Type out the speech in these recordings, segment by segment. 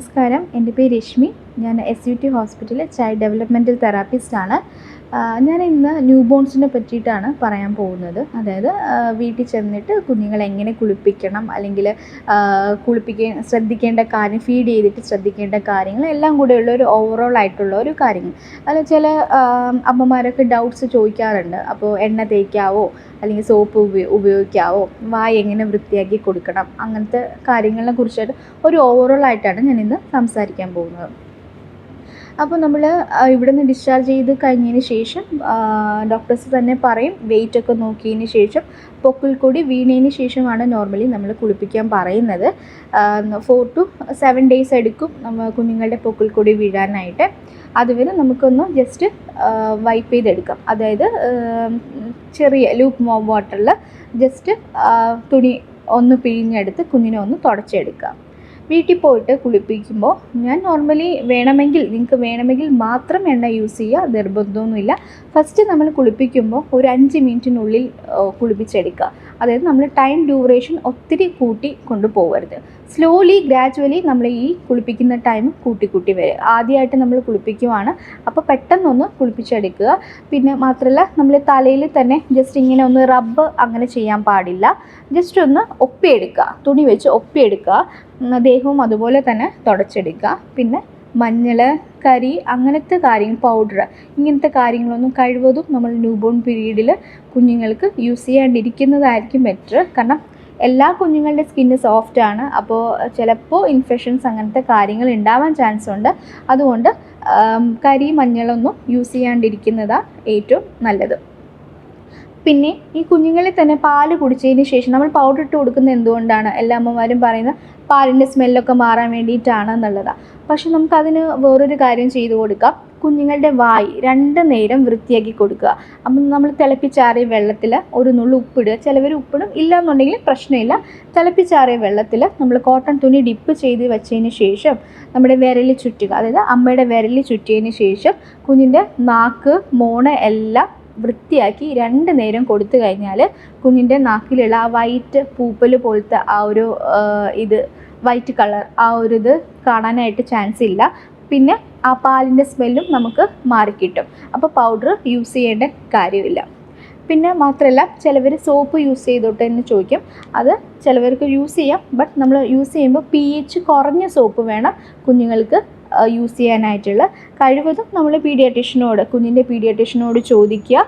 നമസ്കാരം. എന്റെ പേര് രശ്മി. ഞാൻ എസ് യു ടി ഹോസ്പിറ്റലിൽ ചൈൽഡ് ഡെവലപ്മെന്റൽ തെറാപ്പിസ്റ്റാണ്. ഞാൻ ഇന്ന് ന്യൂ ബോൺസിനെ പറ്റിയിട്ടാണ് പറയാൻ പോകുന്നത്. അതായത് വീട്ടിൽ ചെന്നിട്ട് കുഞ്ഞുങ്ങളെ എങ്ങനെ കുളിപ്പിക്കണം അല്ലെങ്കിൽ കുളിപ്പിക്കാൻ ശ്രദ്ധിക്കേണ്ട കാര്യം ഫീഡ് ചെയ്തിട്ട് ശ്രദ്ധിക്കേണ്ട കാര്യങ്ങൾ എല്ലാം കൂടെയുള്ള ഒരു ഓവറോൾ ആയിട്ടുള്ള ഒരു കാര്യങ്ങൾ. അല്ല ചില അമ്മമാരൊക്കെ ഡൗട്ട്സ് ചോദിക്കാറുണ്ട്. അപ്പോൾ എണ്ണ തേക്കാവോ അല്ലെങ്കിൽ സോപ്പ് ഉപയോ ഉപയോഗിക്കാവോ വായ എങ്ങനെ വൃത്തിയാക്കി കൊടുക്കണം അങ്ങനത്തെ കാര്യങ്ങളെ കുറിച്ചായിട്ട് ഒരു ഓവറോൾ ആയിട്ടാണ് ഞാൻ ഇന്ന് സംസാരിക്കാൻ പോകുന്നത്. അപ്പോൾ നമ്മൾ ഇവിടെ നിന്ന് ഡിസ്ചാർജ് ചെയ്ത് കഴിഞ്ഞതിന് ശേഷം ഡോക്ടേഴ്സ് തന്നെ പറയും വെയിറ്റ് ഒക്കെ നോക്കിയതിന് ശേഷം പൊക്കിൽ കൂടി വീണതിന് ശേഷമാണ് നോർമലി നമ്മൾ കുളിപ്പിക്കാൻ പറയുന്നത്. ഫോർ ടു സെവൻ ഡേയ്സ് എടുക്കും നമ്മൾ കുഞ്ഞുങ്ങളുടെ പൊക്കിൽ കൂടി വീഴാനായിട്ട്. അതുവരെ നമുക്കൊന്ന് ജസ്റ്റ് വൈപ്പ് ചെയ്തെടുക്കാം. അതായത് ചെറിയ ലൂപ്പ് മോം വാട്ടറിൽ ജസ്റ്റ് തുണി ഒന്ന് പിഴിഞ്ഞെടുത്ത് കുഞ്ഞിനെ ഒന്ന് തുടച്ചെടുക്കാം. വീട്ടിൽ പോയിട്ട് കുളിപ്പിക്കുമ്പോൾ ഞാൻ നോർമലി വേണമെങ്കിൽ നിങ്ങൾക്ക് വേണമെങ്കിൽ മാത്രം എണ്ണ യൂസ് ചെയ്യുക നിർബന്ധമൊന്നുമില്ല. ഫസ്റ്റ് നമ്മൾ കുളിപ്പിക്കുമ്പോൾ ഒരു അഞ്ച് മിനിറ്റിനുള്ളിൽ കുളിപ്പിച്ചെടുക്കുക. അതായത് നമ്മൾ ടൈം ഡ്യൂറേഷൻ ഒത്തിരി കൂട്ടി കൊണ്ടുപോകരുത്. സ്ലോലി ഗ്രാജുവലി നമ്മൾ ഈ കുളിപ്പിക്കുന്ന ടൈം കൂട്ടി കൂട്ടി വരിക ആദ്യമായിട്ട് നമ്മൾ കുളിപ്പിക്കുവാണ്. അപ്പോൾ പെട്ടെന്നൊന്ന് കുളിപ്പിച്ചെടുക്കുക. പിന്നെ മാത്രമല്ല നമ്മൾ തലയിൽ തന്നെ ജസ്റ്റ് ഇങ്ങനെ ഒന്ന് റബ്ബ് അങ്ങനെ ചെയ്യാൻ പാടില്ല. ജസ്റ്റ് ഒന്ന് ഒപ്പിയെടുക്കുക. തുണി വെച്ച് ഒപ്പിയെടുക്കുക. ദേഹവും അതുപോലെ തന്നെ തുടച്ചെടുക്കുക. പിന്നെ മഞ്ഞൾ കരി അങ്ങനത്തെ കാര്യങ്ങൾ പൗഡർ ഇങ്ങനത്തെ കാര്യങ്ങളൊന്നും കഴിവതും നമ്മൾ ന്യൂബോൺ പീരീഡിൽ കുഞ്ഞുങ്ങൾക്ക് യൂസ് ചെയ്യാണ്ടിരിക്കുന്നതായിരിക്കും ബെറ്റർ കാരണം എല്ലാ കുഞ്ഞുങ്ങളുടെ സ്കിന്ന് സോഫ്റ്റ് ആണ്. അപ്പോൾ ചിലപ്പോൾ ഇൻഫെക്ഷൻസ് അങ്ങനത്തെ കാര്യങ്ങൾ ഉണ്ടാവാൻ ചാൻസ് ഉണ്ട്. അതുകൊണ്ട് കരി മഞ്ഞളൊന്നും യൂസ് ചെയ്യാണ്ടിരിക്കുന്നതാണ് ഏറ്റവും നല്ലത്. പിന്നെ ഈ കുഞ്ഞുങ്ങളിൽ തന്നെ പാൽ കുടിച്ചതിന് ശേഷം നമ്മൾ പൗഡർ ഇട്ട് കൊടുക്കുന്നത് എന്തുകൊണ്ടാണ്? എല്ലാ അമ്മമാരും പറയുന്നത് പാലിന്റെ സ്മെല്ലൊക്കെ മാറാൻ വേണ്ടിയിട്ടാണ് എന്നുള്ളതാണ് പക്ഷെ നമുക്കതിന് വേറൊരു കാര്യം ചെയ്തു കൊടുക്കാം. കുഞ്ഞുങ്ങളുടെ വായി രണ്ട് നേരം വൃത്തിയാക്കി കൊടുക്കുക. അപ്പം നമ്മൾ തിളപ്പിച്ചാറിയ വെള്ളത്തിൽ ഒരു നുള്ളു ഉപ്പിടുക. ചിലവർ ഉപ്പിടും. ഇല്ല എന്നുണ്ടെങ്കിൽ പ്രശ്നമില്ല. തിളപ്പിച്ചാറിയ വെള്ളത്തിൽ നമ്മൾ കോട്ടൺ തുണി ഡിപ്പ് ചെയ്ത് വെച്ചതിന് ശേഷം നമ്മുടെ വിരലിൽ ചുറ്റുക. അതായത് അമ്മയുടെ വിരലിൽ ചുറ്റിയതിന് ശേഷം കുഞ്ഞിന്റെ നാക്ക് മോണ് എല്ലാം വൃത്തിയാക്കി രണ്ട് നേരം കൊടുത്തു കഴിഞ്ഞാൽ കുഞ്ഞിന്റെ നാക്കിലുള്ള ആ വൈറ്റ് പൂപ്പൽ പോലത്തെ ആ ഒരു ഇത് വൈറ്റ് കളർ ആ ഒരു ഇത് കാണാനായിട്ട് ചാൻസ് ഇല്ല. പിന്നെ ആ പാലിന്റെ സ്മെല്ലും നമുക്ക് മാറിക്കിട്ടും. അപ്പോൾ പൗഡർ യൂസ് ചെയ്യേണ്ട കാര്യമില്ല. പിന്നെ മാത്രമല്ല ചിലവർ സോപ്പ് യൂസ് ചെയ്തോട്ടെ എന്ന് ചോദിക്കും. അത് ചിലവർക്ക് യൂസ് ചെയ്യാം ബട്ട് നമ്മൾ യൂസ് ചെയ്യുമ്പോൾ പി എച്ച് കുറഞ്ഞ സോപ്പ് വേണം കുഞ്ഞുങ്ങൾക്ക് യൂസ് ചെയ്യാനായിട്ടുള്ള കഴിവതും നമ്മൾ പീഡിയാട്രീഷ്യനോട് കുഞ്ഞിന്റെ പീഡിയാട്രീഷ്യനോട് ചോദിക്കുക.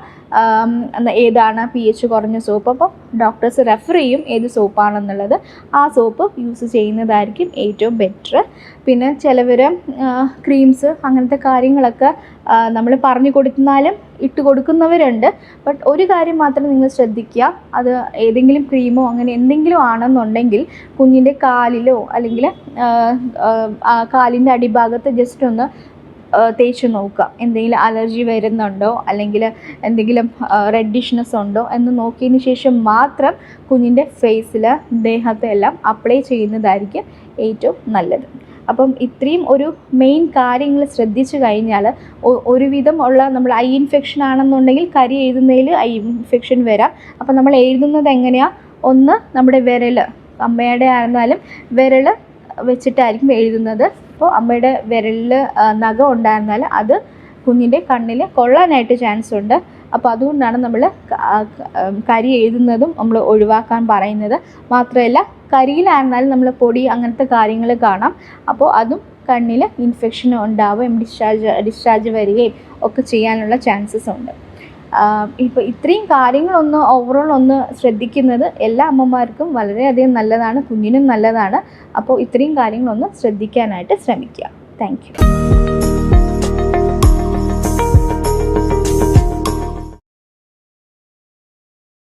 ഏതാണ് പി എച്ച് കുറഞ്ഞ സോപ്പ് അപ്പോൾ ഡോക്ടേഴ്സ് റെഫർ ചെയ്യും ഏത് സോപ്പാണെന്നുള്ളത് ആ സോപ്പ് യൂസ് ചെയ്യുന്നതായിരിക്കും ഏറ്റവും ബെറ്റർ പിന്നെ ചിലവർ ക്രീംസ് അങ്ങനത്തെ കാര്യങ്ങളൊക്കെ നമ്മൾ പറഞ്ഞു കൊടുത്താലും ഇട്ട് കൊടുക്കുന്നവരുണ്ട്. ബട്ട് ഒരു കാര്യം മാത്രം നിങ്ങൾ ശ്രദ്ധിക്കുക. അത് ഏതെങ്കിലും ക്രീമോ അങ്ങനെ എന്തെങ്കിലും ആണെന്നുണ്ടെങ്കിൽ കുഞ്ഞിന്റെ കാലിലോ അല്ലെങ്കിൽ കാലിന്റെ അടിഭാഗത്ത് ജസ്റ്റ് ഒന്ന് തേച്ച് നോക്കുക. എന്തെങ്കിലും അലർജി വരുന്നുണ്ടോ? അല്ലെങ്കിൽ എന്തെങ്കിലും റെഡിഷ്നെസ് ഉണ്ടോ എന്ന് നോക്കിയതിന് ശേഷം മാത്രം കുഞ്ഞിന്റെ ഫേസിൽ ദേഹത്തെല്ലാം അപ്ലൈ ചെയ്യുന്നതായിരിക്കും ഏറ്റവും നല്ലത്. അപ്പം ഇത്രയും ഒരു മെയിൻ കാര്യങ്ങൾ ശ്രദ്ധിച്ചു കഴിഞ്ഞാൽ ഒരുവിധം ഉള്ള നമ്മൾ ഐ ഇൻഫെക്ഷൻ ആണെന്നുണ്ടെങ്കിൽ കരി എഴുതുന്നതിൽ ഐ ഇൻഫെക്ഷൻ വരാം. അപ്പം നമ്മൾ എഴുതുന്നത് എങ്ങനെയാണ് ഒന്ന് നമ്മുടെ വിരൽ അമ്മയുടെ ആയിരുന്നാലും വിരൽ വെച്ചിട്ടായിരിക്കും എഴുതുന്നത്. അപ്പോൾ അമ്മയുടെ വിരലിൽ നഖം ഉണ്ടായിരുന്നാൽ അത് കുഞ്ഞിന്റെ കണ്ണിൽ കൊള്ളാനായിട്ട് ചാൻസ് ഉണ്ട്. അപ്പോൾ അതുകൊണ്ടാണ് നമ്മൾ കരി എഴുതുന്നതും നമ്മൾ ഒഴിവാക്കാൻ പറയുന്നത്. മാത്രമല്ല കരിയിലായിരുന്നാലും നമ്മൾ പൊടി അങ്ങനത്തെ കാര്യങ്ങൾ കാണാം. അപ്പോൾ അതും കണ്ണിൽ ഇൻഫെക്ഷൻ ഉണ്ടാവുകയും ഡിസ്ചാർജ് ഡിസ്ചാർജ് വരികയും ഒക്കെ ചെയ്യാനുള്ള ചാൻസസ് ഉണ്ട്. ഇപ്പോൾ ഇത്രയും കാര്യങ്ങളൊന്ന് ഓവറോൾ ഒന്ന് ശ്രദ്ധിക്കുന്നത് എല്ലാ അമ്മമാർക്കും വളരെയധികം നല്ലതാണ് കുഞ്ഞിനും നല്ലതാണ്. അപ്പോൾ ഇത്രയും കാര്യങ്ങളൊന്ന് ശ്രദ്ധിക്കാനായിട്ട് ശ്രമിക്കുക. താങ്ക്